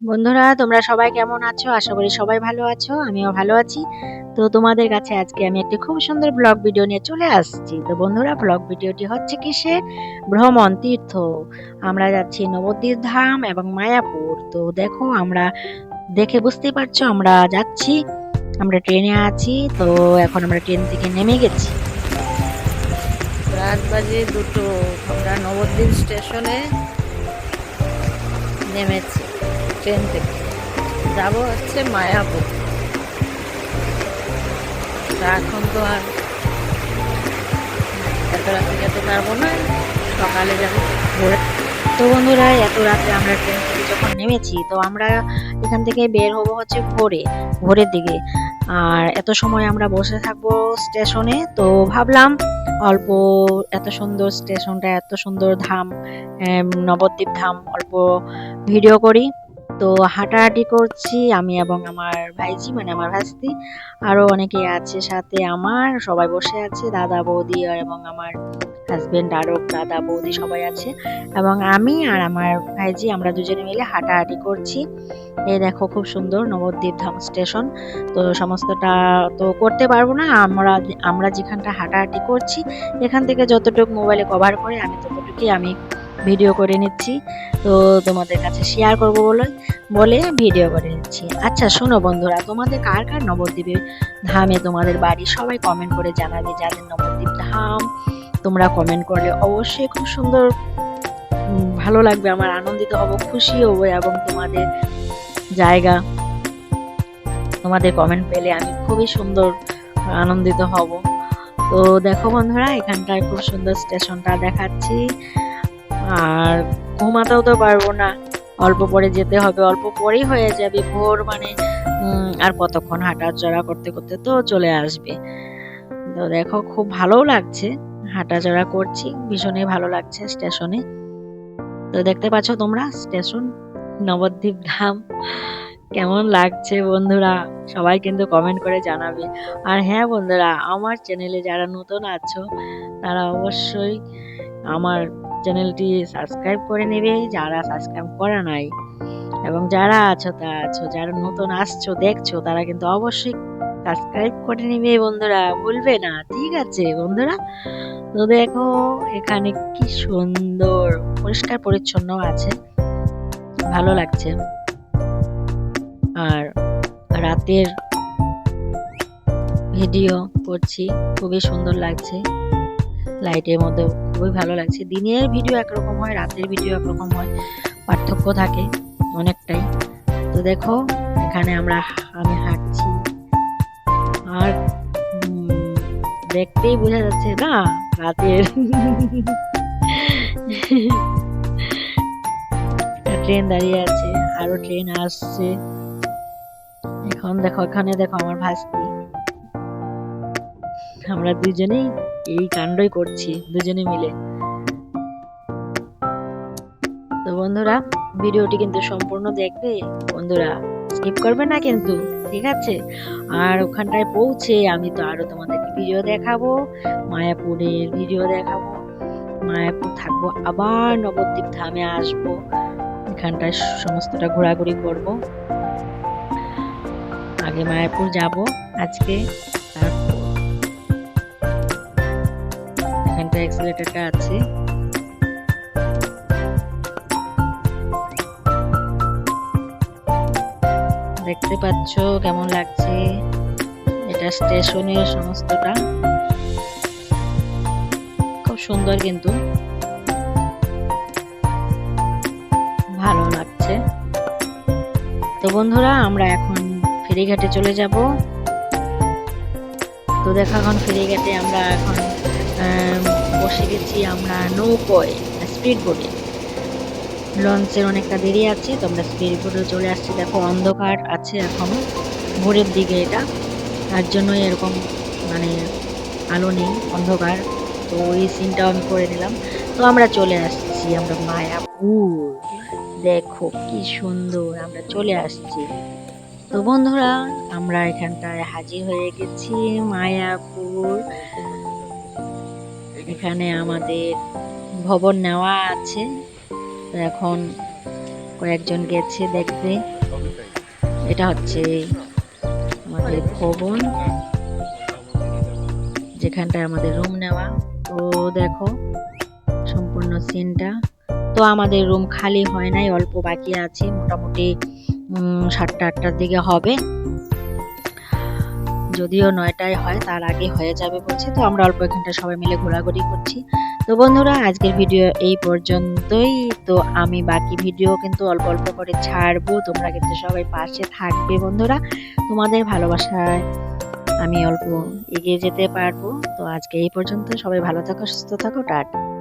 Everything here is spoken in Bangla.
বন্ধুরা, তোমরা সবাই কেমন আছো? আশা করি সবাই ভালো আছো, আমিও ভালো আছি। তো তোমাদের কাছে আজকে আমি একটি খুব সুন্দর ব্লগ ভিডিও নিয়ে চলে আসছি। তো বন্ধুরা, ব্লগ ভিডিওটি হচ্ছে কিসে? ভ্রমণ তীর্থ। আমরা যাচ্ছি নবদ্বীপ ধাম এবং মায়াপুর। তো দেখো, আমরা দেখে বুঝতেই পারছ, আমরা যাচ্ছি, আমরা ট্রেনে আছি। তো এখন আমরা ট্রেন থেকে নেমে গেছি। রাত বাজে দুটো। আমরা নবদ্বীপ স্টেশনে নেমেছি। ট্রেন থেকে। যাব হচ্ছে মায়াপুর। তা এখন তো আর এত রাতে যেতে পারব না, সকালে যাব। ভোরে তো বন্ধুরা, এত রাতে আমরা ট্রেন থেকে যখন নেমেছি, তো আমরা এখান থেকে বের হব হচ্ছে ভোরে, ভোরের দিকে। আর এত সময় আমরা বসে থাকব স্টেশনে, তো ভাবলাম অল্প এত সুন্দর স্টেশনটা, এত সুন্দর ধাম নবদ্বীপ ধাম, অল্প ভিডিও করি। তো হাঁটাহাঁটি করছি আমি এবং আমার ভাইজি মানে আমার ভাস্তি। আরও অনেকে আছে সাথে আমার, সবাই বসে আছে, দাদা, বৌদি আর এবং আমার হাজবেন্ড আরও দাদা, বৌদি সবাই আছে। এবং আমি আর আমার ভাইজি আমরা দুজনে মিলে হাঁটাহাঁটি করছি। এই দেখো খুব সুন্দর নবদ্বীপ ধাম স্টেশন। তো সমস্তটা তো করতে পারব না, আমরা আমরা যেখানটা হাঁটাহাঁটি করছি, এখান থেকে যতটুকু মোবাইলে কভার করে, আমি ততটুকুই আমি ভিডিও করে নিচ্ছি। তো তোমাদের কাছে শেয়ার করব বলে বলে ভিডিও করে নিচ্ছি। আচ্ছা শোনো বন্ধুরা, তোমাদের কার কার নবদ্বীপে ধামে তোমাদের বাড়ি সবাই কমেন্ট করে জানাবে, যাদের নবদ্বীপ ধাম তোমরা কমেন্ট করলে অবশ্যই খুব সুন্দর ভালো লাগবে, আমার আনন্দিত হব, খুশি হব এবং তোমাদের জায়গা, তোমাদের কমেন্ট পেলে আমি খুবই সুন্দর আনন্দিত হব। তো দেখো বন্ধুরা, এখানটায় খুব সুন্দর স্টেশনটা দেখাচ্ছি। আর ঘুমাতেও তো পারব না। অল্প পরে যেতে হবে, অল্প পরেই হয়ে যাবে ভোর মানে। আর কতক্ষণ হাঁটা চড়া করতে করতে তো চলে আসবে। তো দেখো, খুব ভালোও লাগছে। হাঁটাচড়া করছি, ভীষণই ভালো লাগছে স্টেশনে। তো দেখতে পাচ্ছ তোমরা, স্টেশন নবদ্বীপ ধাম। কেমন লাগছে বন্ধুরা, সবাই কিন্তু কমেন্ট করে জানাবে। আর হ্যাঁ বন্ধুরা, আমার চ্যানেলে যারা নতুন আছো, তারা অবশ্যই আমার চ্যানেলটি সাবস্ক্রাইব করে নেবে, যারা সাবস্ক্রাইব করা নাই এবং যারা আছো তা আছো, যারা নতুন আসছো, দেখছ, তারা কিন্তু অবশ্যই সাবস্ক্রাইব করে নিবে বন্ধুরা। ভুলবে না, ঠিক আছে বন্ধুরা? তো দেখো, এখানে কি সুন্দর, পরিষ্কার পরিচ্ছন্ন আছে। ভালো লাগছে। আর রাতের ভিডিও করছি, খুবই সুন্দর লাগছে। লাইটের মধ্যে খুবই ভালো লাগছে। দিনের ভিডিও একরকম হয়, রাতের ভিডিও একরকম হয়। পার্থক্য থাকে অনেকটাই। তো দেখো, এখানে আমরা আমি হাঁটছি। আর দেখতেই বোঝা যাচ্ছে না, রাতের ট্রেন দাঁড়িয়ে আছে, আরও ট্রেন আসছে। এখন দেখো, এখানে দেখো আমার ভাস্তি। আমরা দুজনেই এই কাণ্ডই করছি, দুজনে মিলে। তো বন্ধুরা, ভিডিওটি কিন্তু সম্পূর্ণ দেখবে। বন্ধুরা স্কিপ করবে না কিন্তু, ঠিক আছে? আর ওখানটায় পৌঁছে আমি তো আরও তোমাদেরকে ভিডিও দেখাবো, মায়াপুরের ভিডিও দেখাবো। মায়াপুর থাকব, আবার নবদ্বীপ ধামে আসব। এখানটায় সমস্তটা ঘোরাঘুরি করব। আগে মায়াপুর যাব, আজকে এখানটা এক্সিলেটারটা আছে। দেখতে পাচ্ছ কেমন লাগছে? এটা স্টেশনের সমস্তটা। খুব সুন্দর কিন্তু। ভালো লাগছে। তো বন্ধুরা, আমরা এখন ফেরিঘাটে চলে যাব। তো দেখো এখন ফেরিঘাটে আমরা এখন বসে গেছি আমরা নৌকোয় স্পিড বোটে লঞ্চের অনেকটা দেরি আছে, তো আমরা স্পিড বোটে চলে আসছি। দেখো, অন্ধকার আছে এখনও, ভোরের দিকে এটা। তার জন্যই এরকম মানে আলো নেই, অন্ধকার। তো এই সিনটাও আমি করে নিলাম। তো আমরা চলে আসছি, আমরা মায়াপুর। দেখো, কি সুন্দর, আমরা চলে আসছি। তো বন্ধুরা, আমরা এখানটায় হাজির হয়ে গেছি মায়াপুর। এখানে আমাদের ভবন নেওয়া আছে। এখন কয়েকজন গেছে দেখতে। এটা হচ্ছে আমাদের ভবন। যেখানটায় আমাদের রুম নেওয়া। তো দেখো, সম্পূর্ণ সিনটা তো আমাদের রুম খালি হয় নাই, অল্প বাকি আছে। মোটামুটি সাতটা আটটার দিকে হবে। যদিও নয়টায় হয়, তার আগে হয়ে যাবে বলছে। তো আমরা অল্প এখানটা সবাই মিলে ঘোরাঘুরি করছি। তো বন্ধুরা, আজকের ভিডিও এই পর্যন্তই। তো আমি বাকি ভিডিও কিন্তু অল্প অল্প করে ছাড়বো। তোমরা কিন্তু সবাই পাশে থাকবে বন্ধুরা। তোমাদের ভালোবাসায় আমি অল্প এগিয়ে যেতে পারব। তো আজকে এই পর্যন্ত সবাই ভালো থাকো, সুস্থ থাকো। টাটা।